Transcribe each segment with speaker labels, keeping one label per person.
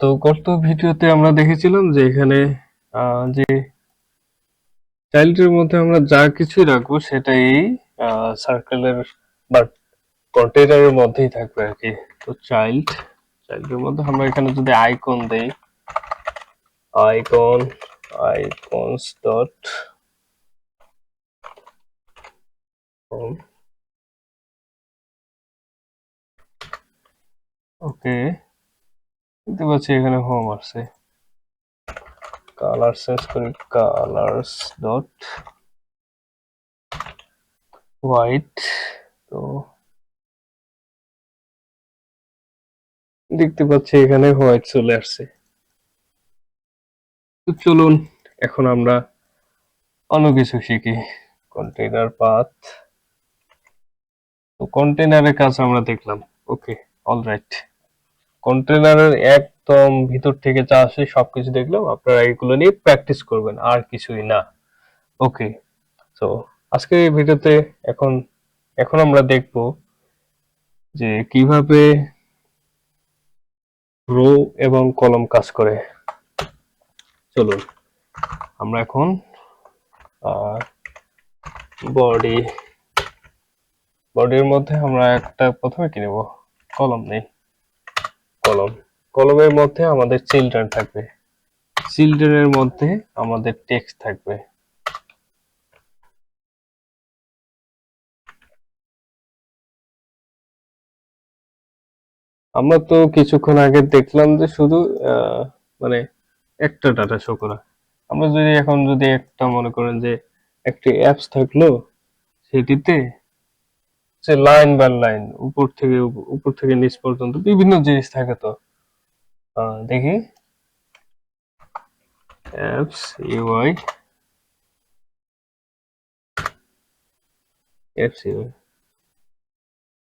Speaker 1: তো গত ভিডিওতে আমরা দেখেছিলাম যে এখানে যে চাইল্ডের মধ্যে আমরা যা কিছুই রাখব সেটা এই সার্কেলের বা কন্টেনারের মধ্যেই থাকবে আর কি। তো চাইল্ড চাইল্ডের মধ্যে আমরা এখানে যদি আইকন দেই আইকন আইকনস ডট ওকে দেখতে পাচ্ছি এখানে হোম আসছে। কালার চেঞ্জ করি কালার্স ডট হোয়াইট তো দেখতে পাচ্ছি এখানে হোয়াইট চলে আসছে। তো চলুন, এখন আমরা অন্য কিছু শিখি। কন্টেইনার পাথ তো কন্টেইনারের কাজ আমরা দেখলাম। ওকে অলরাইট কন্টেইনারের একদম ভিতর থেকে যা আসে সবকিছু দেখলাম আপনারা এগুলো নিয়ে প্র্যাকটিস করবেন, আর কিছুই না। ওকে তো আজকের এই ভিডিওতে এখন এখন আমরা দেখব যে কীভাবে রো এবং কলম কাজ করে। চলুন, আমরা এখন বডি বডির মধ্যে আমরা একটা প্রথমে কি নেব? কলম নেই। কলম। কলমের মধ্যে আমাদের চিলড্রেন থাকবে। চিলড্রেনের মধ্যে আমাদের টেক্সট থাকবে। আমরা তো কিছুক্ষণ আগে দেখলাম যে শুধু মানে একটা ডাটা শো করা। আমরা যদি এখন যদি একটা মনে করেন যে একটি অ্যাপস থাকল, সেটিতে সে লাইন বাই লাইন, উপর থেকে উপর থেকে নিচ পর্যন্ত বিভিন্ন জিনিস থাকে তো। দেখি। অ্যাপস ইউআই অ্যাপস ইউআই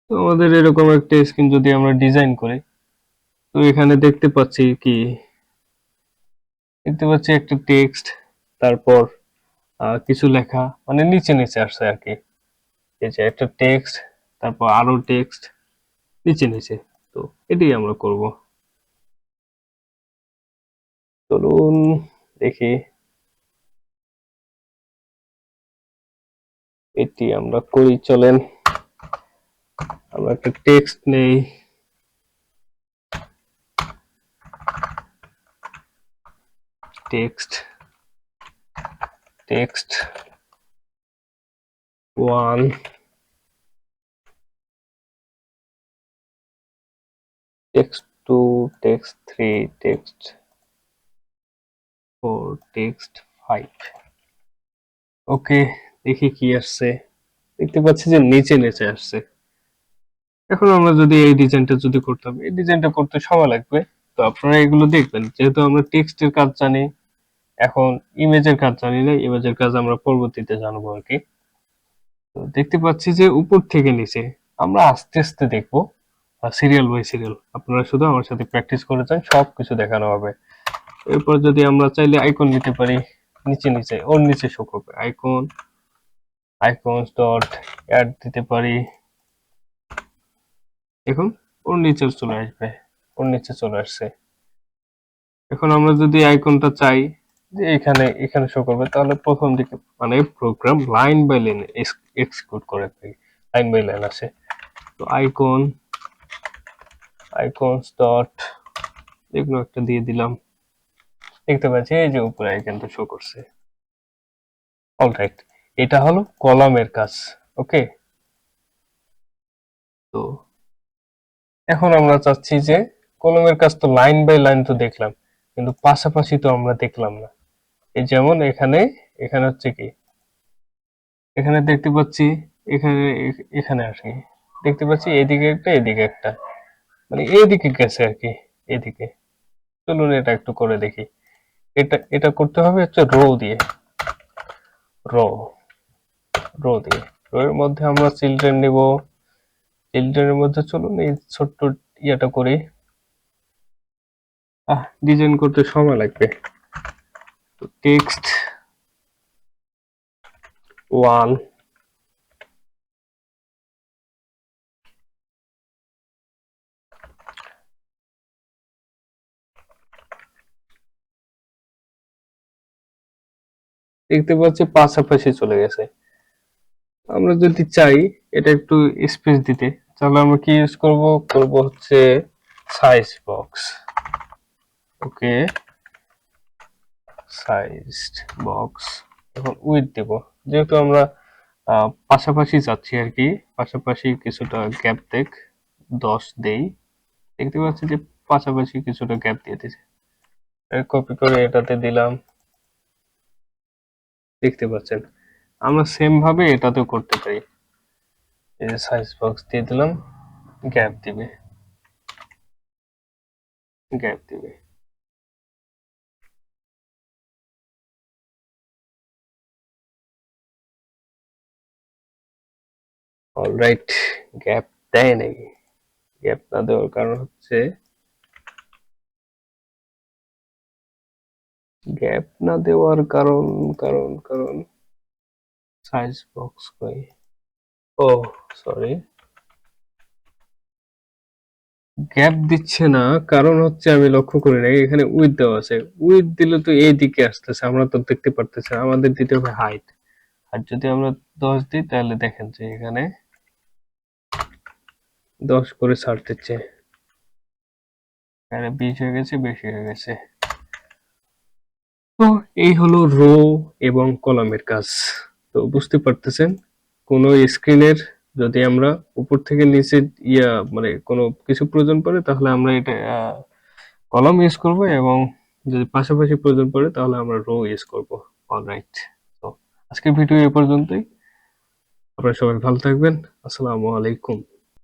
Speaker 1: তো আমাদের এরকম একটা স্ক্রিন যদি আমরা ডিজাইন করি, তো এখানে দেখতে পাচ্ছি কি? দেখতে পাচ্ছি একটা টেক্সট তারপর কিছু লেখা মানে নিচে নিচে আসছে আর কি। এই যে একটা টেক্সট তারপর আরও টেক্সট নিচে নিচে। তো এটাই আমরা করব। চলুন দেখি। এটি আমরা করি, চলেন। আমরা একটা টেক্সট নেই। Text text one text two text three text four text five okay দেখি কি আসছে। দেখতে পাচ্ছি যে নিচে নিচে আসছে। এখন আমরা যদি এই ডিজাইনটা যদি করতাম, এই ডিজাইনটা করতে সময় লাগবে। তো আপনারা এগুলো দেখবেন, যেহেতু আমরা টেক্সটের কাজ জানি, এখন ইমেজের কাজ জানি না, ইমেজের কাজ আমরা পরবর্তীতে জানব আর কি। তো দেখতে পাচ্ছি যে উপর থেকে নিচে, আমরা আস্তে আস্তে দেখব। সিরিয়াল বাই সিরিয়াল আপনারা শুধু আমার সাথে প্র্যাকটিস করে যান সব কিছু দেখানো হবে। এরপর যদি আমরা চাইলে আইকন নিতে পারি, নিচে নিচে, ওর নিচে শো করবে। আইকন আইকনস ডট অ্যাড দিতে পারি। দেখুন, ওর নিচে চলে আসবে, ওর নিচে চলে আসছে। এখন আমরা যদি আইকনটা চাই, যে এখানে এখানে শো করবে, তাহলে প্রথম দিকে মানে program line by line execute করে লাইন বাই লাইন আসে তো আইকন আইকনস ডট এগুলো একটা দিয়ে দিলাম। দেখতে পাচ্ছি, এই যে উপরে আইকনটা শো করছে। অলরাইট এটা হলো কলামের কাজ ওকে তো এখন আমরা চাচ্ছি যে কলমের কাজ তো লাইন বাই লাইন তো দেখলাম, কিন্তু পাশাপাশি তো আমরা দেখলাম না। এই যেমন এখানে এখানে হচ্ছে কি? এখানে দেখতে পাচ্ছি, এখানে এখানে আসে। দেখতে পাচ্ছি এদিকে একটা এদিকে একটা। মানে এইদিকে গেছে আর কি, এদিকে। চলুন এটা একটু করে দেখি। এটা এটা করতে হবে হচ্ছে রো দিয়ে। রো রো দিয়ে। রো এর মধ্যে আমরা চিলড্রেন নিব। চিলড্রেনের মধ্যে চলুন এই ছোট্ট ইয়াটা করি। আহ, ডিজাইন করতে সময় লাগবে। টেক্সট ওয়ান দেখতে পাচ্ছি পাশাপাশি চলে গেছে। আমরা যদি চাই, এটা একটু স্পেস দিতে, তাহলে আমরা কি ইউজ করব? করব হচ্ছে size box okay sized box এখন উইথ দেব। যেহেতু আমরা পাশাপাশি যাচ্ছি আর কি, পাশাপাশি কিছুটা গ্যাপ দেখ, দশ দেই। দেখতে পাচ্ছি যে পাশাপাশি কিছুটা গ্যাপ দিয়ে দিয়েছে। কপি করে এটাতে দিলাম। দেখতে পাচ্ছেন। আমরা সেম ভাবে এটাতেও করতে পারি সাইজ বক্স দিয়ে দিলাম গ্যাপ দিবে। গ্যাপ দিবে। অলরাইট গ্যাপ দেয় নাকি গ্যাপ না দেওয়ার কারণ হচ্ছে গ্যাপ না দেওয়ার কারণ কারণ কারণ। সাইজ বক্স কই? ও সরি গ্যাপ দিচ্ছে না, কারণ হচ্ছে আমি লক্ষ্য করি না এখানে উইথ দেওয়া আছে। উইথ দিলে তো এই দিকে আসতেছে, আমরা তো দেখতে পারতেছি আমাদের দিতে হবে হাইট আর যদি আমরা দশ দিই, তাহলে দেখেন যে এখানে দশ করে ছাড় দিচ্ছে। এখানে বিশ হয়ে গেছে, বেশি হয়ে গেছে। তো এই হলো রো এবং কলামের কাজ। তো বুঝতে পারতেছেন, কোনো স্ক্রিনের যদি আমরা উপর থেকে নিচে ইয়া মানে কোনো কিছু প্রয়োজন পড়ে, তাহলে আমরা এটা কলম ইউজ করব এবং যদি পাশাপাশি প্রয়োজন পড়ে, তাহলে আমরা রো ইউজ করব। অলরাইট তো আজকের ভিডিও এ পর্যন্তই। আপনারা সবাই ভালো থাকবেন। আসসালামু আলাইকুম।